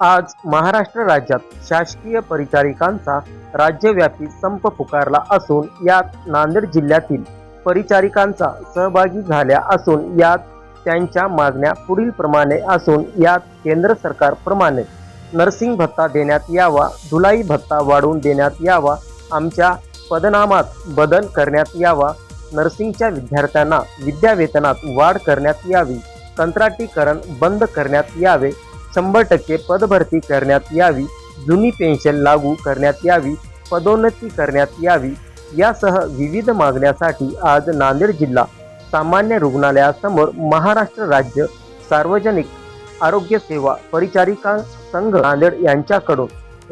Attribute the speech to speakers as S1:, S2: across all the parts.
S1: आज महाराष्ट्र राज्यात शासकीय परिचारिकांचा राज्यव्यापी संप पुकारला असून यात नांदेड जिल्ह्यातील परिचारिकांचा सहभागी झाल्या असून यात त्यांच्या मागण्या पुढील प्रमाणे असून यात केंद्र सरकारप्रमाणे नर्सिंग भत्ता देण्यात यावा धुलाई भत्ता वाढवून देण्यात यावा आमच्या पदनामात बदल करण्यात यावा नर्सिंगच्या विद्यार्थ्यांना विद्यावेतनात वाढ करण्यात यावी कंत्राटीकरण बंद करण्यात यावे शंभर टक्के पदभरती करण्यात यावी जुनी पेन्शन लागू करण्यात यावी पदोन्नती करण्यात यावी यासह विविध मागण्यासाठी आज नांदेड जिल्हा सामान्य रुग्णालयासमोर महाराष्ट्र राज्य सार्वजनिक आरोग्य सेवा परिचारिका संघ नांदेड यांच्याकडून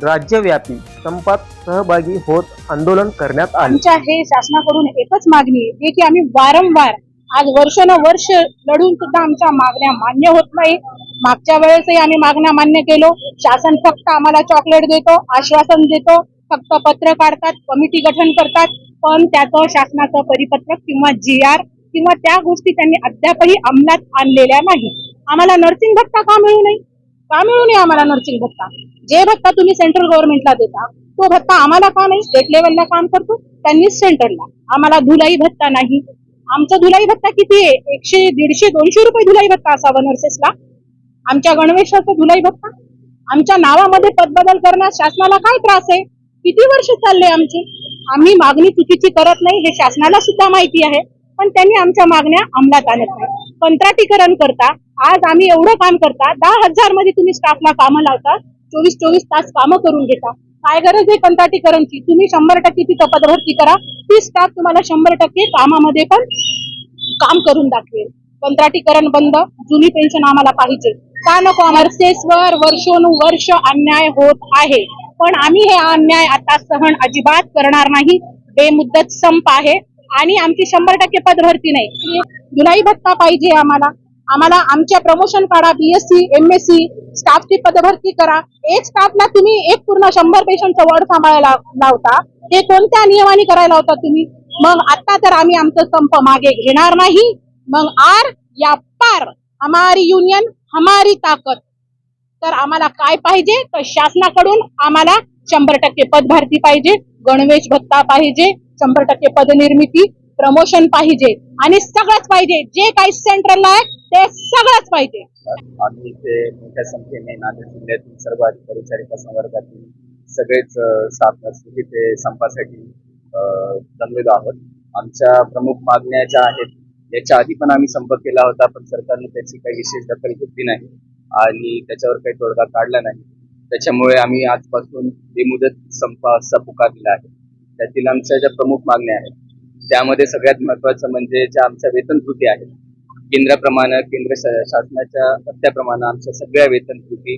S1: राज्यव्यापी संपात सहभागी होत आंदोलन करण्यात आले.
S2: आमच्या हे शासनाकडून एकच मागणी आहे की आम्ही वारंवार आज वर्ष लढून सुद्धा आमच्या मागण्या मान्य होत नाही. मागच्या वेळेसही आम्ही मागण्या मान्य केलो. शासन फक्त आम्हाला चॉकलेट देतो आश्वासन देतो फक्त पत्र काढतात कमिटी गठन करतात. पण त्याचं शासनाचं परिपत्रक किंवा जी आर किंवा त्या गोष्टी त्यांनी अद्यापही अंमलात आणलेल्या नाही आम्हाला नर्सिंग भत्ता का मिळू नये? का मिळू नये आम्हाला नर्सिंग भत्ता? जे भत्ता तुम्ही सेंट्रल गव्हर्नमेंटला देता तो भत्ता आम्हाला का नाही? स्टेट लेवलला काम करतो त्यांनीच सेंटरला आम्हाला धुलाई भत्ता नाही. आमचा धुलाई भत्ता किती आहे? एकशे दीडशे दोनशे रुपये धुलाई भत्ता असावा नर्सेसला आमच्या गणवेशाचं धुलाई बघता आमच्या नावामध्ये पदबदल करण्यास शासनाला काय त्रास आहे? किती वर्ष चालले आमचे? आम्ही मागणी चुकीची करत नाही हे शासनाला सुद्धा माहिती आहे. पण त्यांनी आमच्या मागण्या अंमलात आणत नाही. कंत्राटीकरण करता आज आम्ही एवढं काम करता दहा हजारमध्ये तुम्ही स्टाफला कामं लावता चोवीस चोवीस तास कामं करून घेता. काय गरज आहे कंत्राटीकरणची? तुम्ही शंभर टक्के तिथं पदभरती करा ती स्टाफ तुम्हाला शंभर टक्के कामामध्ये पण काम करून दाखवेल. कंत्राटीकरण बंद जुनी पेन्शन आम्हाला पाहिजे. का नको? नर्सेसवर वर्षोनुवर्ष अन्याय होत आहे. पण आम्ही हे अन्याय आता सहन अजिबात करणार नाही. बेमुद्दत संप आहे. आणि आमची शंभर टक्के पद भरती नाही. जुलाई भत्ता पाहिजे आम्हाला. आम्हाला आमच्या प्रमोशन काढा बीएससी एमएससी स्टाफची पदभरती करा. एक स्टाफला तुम्ही एक पूर्ण शंभर पेशंटचं वॉर्ड सांभाळायला लावता. हे कोणत्या नियमाने करायला होता तुम्ही? मग आता तर आम्ही आमचं संप मागे घेणार नाही. मग आर या पार हमारी युनियन हमारी ताकद. तर आम्हाला काय पाहिजे? तर शासनाकडून आम्हाला शंभर टक्के पदभरती पाहिजे गणवेश भत्ता पाहिजे शंभर टक्के पदनिर्मिती प्रमोशन पाहिजे आणि सगळंच पाहिजे. जे काही सेंट्रलला आहे ते सगळंच पाहिजे.
S3: आम्ही इथे मोठ्या संख्येने नांदेड जिल्ह्यातील सर्व अधिकारी चारिका संवर्गातील सगळेच साथ इथे संपासाठी जमलेलो आहोत. आमच्या प्रमुख मागण्या ज्या आहेत याच्या आधी पण आम्ही संपर्क केला होता पण सरकारने त्याची काही विशेष दखल घेतली नाही आणि त्याच्यावर काही तोडगा काढला नाही. त्याच्यामुळे आम्ही आजपासून बेमुदत संप असा पुकार दिला आहे. त्यातील आमच्या ज्या प्रमुख मागण्या आहेत त्यामध्ये सगळ्यात महत्वाचं म्हणजे ज्या आमच्या वेतन त्रुटी आहेत केंद्राप्रमाणे केंद्र शासनाच्या पत्त्याप्रमाणे आमच्या सगळ्या वेतन त्रुटी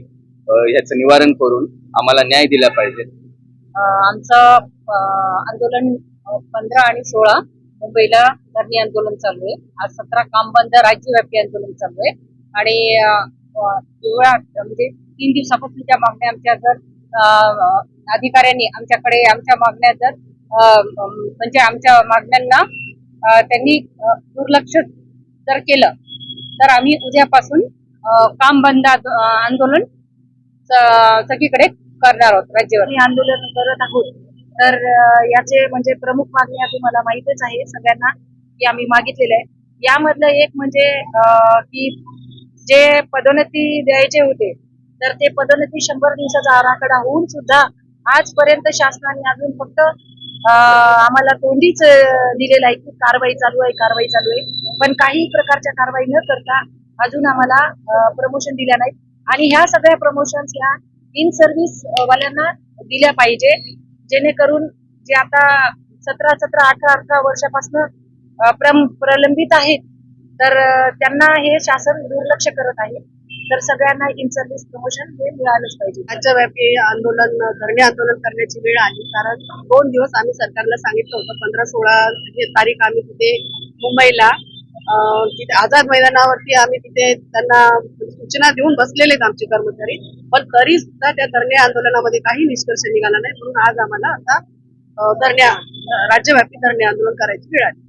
S3: अ, ह्याचं निवारण करून आम्हाला न्याय दिला पाहिजे.
S2: आमचं आंदोलन पंधरा आणि सोळा मुंबईला धरणे आंदोलन चालू आहे. आज सतरा काम बंद राज्यव्यापी आंदोलन चालू आहे. आणि म्हणजे तीन दिवसापासून त्या मागण्या आमच्या जर अधिकाऱ्यांनी आमच्याकडे आमच्या मागण्या जर म्हणजे आमच्या मागण्यांना त्यांनी दुर्लक्ष जर केलं तर आम्ही उद्यापासून काम बंद आंदोलन सगळीकडे करणार आहोत राज्यावर आंदोलन करत आहोत. तर याचे म्हणजे प्रमुख मागण्या तुम्हाला माहितच आहे सगळ्यांना. की आम्ही मागितलेलं आहे. यामधलं एक म्हणजे की जे पदोन्नती द्यायचे होते तर ते पदोन्नती शंभर दिवसाचा आराखडा होऊन सुद्धा आजपर्यंत शासनाने अजून फक्त आम्हाला तोंडीच दिलेलं आहे की कारवाई चालू आहे कारवाई चालू आहे. पण काही प्रकारच्या कारवाई न करता अजून आम्हाला प्रमोशन दिल्या नाहीत. आणि ह्या सगळ्या प्रमोशन्स ह्या इन सर्व्हिस वाल्यांना दिल्या पाहिजे. जेणेकरून जे आता सतरा सतरा अठरा अठरा वर्षापासून प्रलंबित आहेत. तर त्यांना हे शासन दुर्लक्ष करत आहे. तर सगळ्यांना इन सर्व्हिस प्रमोशन हे मिळालंच पाहिजे.
S4: राज्यव्यापी आंदोलन धरणे आंदोलन करण्याची वेळ आली. कारण दोन दिवस आम्ही सरकारला सांगितलं होतं पंधरा सोळा हे तारीख आम्ही तिथे मुंबईला तिथे आझाद मैदानावरती आम्ही तिथे त्यांना सूचना देऊन बसलेले आहेत आमचे कर्मचारी. पण तरी सुद्धा त्या धरणे आंदोलनामध्ये काही निष्कर्ष निघाला नाही. म्हणून आज आम्हाला आता धरण्या राज्यव्यापी धरणे आंदोलन करायची वेळ आली.